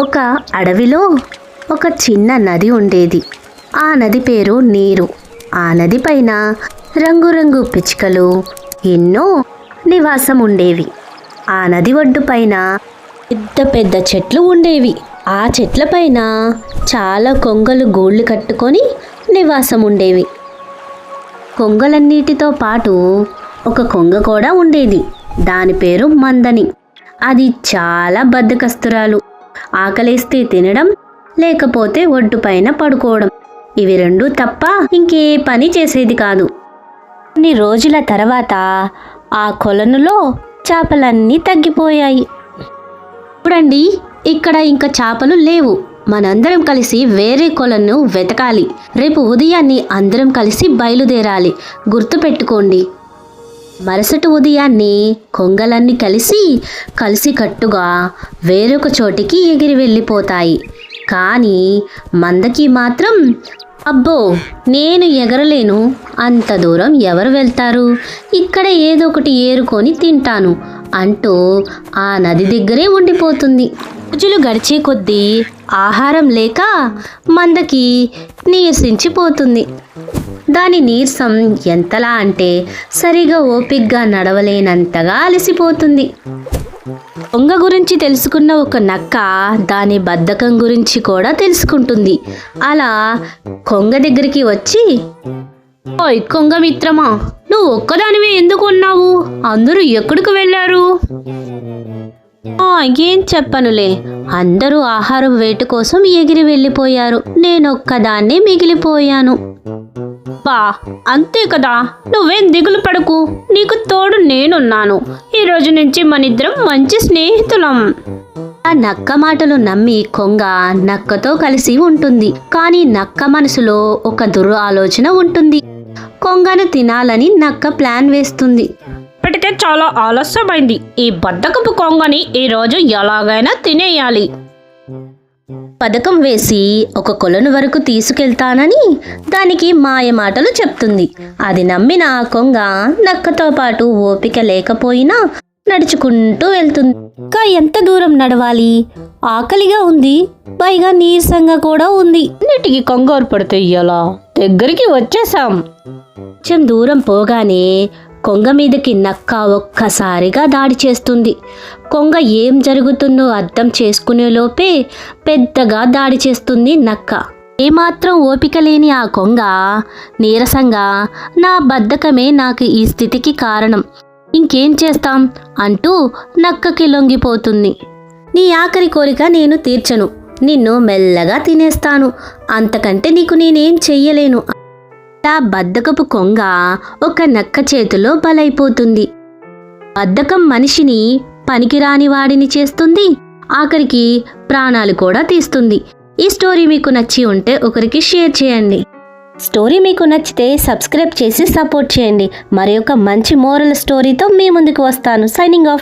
ఒక అడవిలో ఒక చిన్న నది ఉండేది. ఆ నది పేరు నీరు. ఆ నది పైన రంగురంగు పిచ్చుకలు ఎన్నో నివాసం ఉండేవి ఆ నది ఒడ్డు పైన పెద్ద పెద్ద చెట్లు ఉండేవి. ఆ చెట్ల పైన చాలా కొంగలు గూళ్ళు కట్టుకొని నివాసం ఉండేవి కొంగలన్నిటితో పాటు ఒక కొంగ కూడా ఉండేది. దాని పేరు మందని. అది చాలా బద్దకస్తురాలు. ఆకలిస్తే తినడం లేకపోతే ఒడ్డుపైన పడుకోవడం. ఇవి రెండు తప్ప ఇంకే పని చేసేది కాదు. కొన్ని రోజుల తర్వాత ఆ కొలనులో చేపలన్నీ తగ్గిపోయాయి. చూడండి ఇక్కడ ఇంకా చేపలు లేవు. మనందరం కలిసి వేరే కొలను వెతకాలి. రేపు ఉదయాన్నే అందరం కలిసి బయలుదేరాలి. గుర్తుపెట్టుకోండి. మరుసటి ఉదయాన్నే కొంగలన్నీ కలిసి కలిసి కట్టుగా వేరొక చోటికి ఎగిరి వెళ్ళిపోతాయి. కానీ మందకి మాత్రం అబ్బో నేను ఎగరలేను. అంత దూరం ఎవరు వెళ్తారు? ఇక్కడ ఏదో ఒకటి ఏరుకొని తింటాను అంటూ ఆ నది దగ్గరే ఉండిపోతుంది. రోజులు గడిచే కొద్దీ ఆహారం లేక మందకి నీరసించిపోతుంది. దాని నీరసం ఎంతలా అంటే సరిగా ఓపిగ్గా నడవలేనంతగా అలసిపోతుంది. కొంగ గురించి తెలుసుకున్న ఒక నక్క దాని బద్ధకం గురించి కూడా తెలుసుకుంటుంది. అలా కొంగ దగ్గరికి వచ్చి ఓయ్ కొంగ మిత్రమా నువ్వు ఒక్కదానివే ఎందుకు ఉన్నావు? అందరూ ఎక్కడికి వెళ్ళారు? ఏం చెప్పనులే. అందరూ ఆహారం వేటు కోసం ఎగిరి వెళ్ళిపోయారు. నేనొక్కదాన్నే మిగిలిపోయాను. బా అంతే కదా. నువ్వేం దిగులు పడకు. నీకు తోడు నేనున్నాను. ఈ రోజు నుంచి మనిద్దరం మంచి స్నేహితులం. ఆ నక్క మాటలు నమ్మి కొంగ నక్కతో కలిసి ఉంటుంది. కానీ నక్క మనసులో ఒక దురు ఆలోచన ఉంటుంది. కొంగను తినాలని నక్క ప్లాన్ వేస్తుంది. ఇప్పటికే చాలా ఆలస్యమైంది. ఈ బద్దకపు కొంగని ఈ రోజు ఎలాగైనా తినేయాలి. పథకం వేసి ఒక కొలను వరకు తీసుకెళ్తానని దానికి మాయ మాటలు చెప్తుంది. అది నమ్మిన ఆ కొంగ నక్కతో పాటు ఓపిక లేకపోయినా నడుచుకుంటూ వెళ్తుంది. ఇంకా ఎంత దూరం నడవాలి? ఆకలిగా ఉంది. పైగా నీరసంగా కూడా ఉంది. అన్నిటికీ కంగారు పడితే ఎలా? దగ్గరికి వచ్చేసాం కొంచెం దూరం పోగానే కొంగ మీదకి నక్క ఒక్కసారిగా దాడి చేస్తుంది. కొంగ ఏం జరుగుతుందో అర్థం చేసుకునేలోపే పెద్దగా దాడి చేస్తుంది నక్క. ఏమాత్రం ఓపిక లేని ఆ కొంగ నీరసంగా నా బద్ధకమే నాకు ఈ స్థితికి కారణం. ఇంకేం చేస్తాం? అంటూ నక్కకి లొంగిపోతుంది. నీ ఆఖరి కోరిక నేను తీర్చను. నిన్ను మెల్లగా తినేస్తాను. అంతకంటే నీకు నేనేం చెయ్యలేను. ఆ బద్ధకపు కొంగ ఒక నక్క చేతిలో బలైపోతుంది. బద్ధకం మనిషిని పనికిరాని వాడిని చేస్తుంది. ఆఖరికి ప్రాణాలు కూడా తీస్తుంది. ఈ స్టోరీ మీకు నచ్చి ఉంటే ఒకరికి షేర్ చేయండి. స్టోరీ మీకు నచ్చితే సబ్స్క్రైబ్ చేసి సపోర్ట్ చేయండి. మరి ఒక మంచి మోరల్ స్టోరీతో మీ ముందుకు వస్తాను. Signing off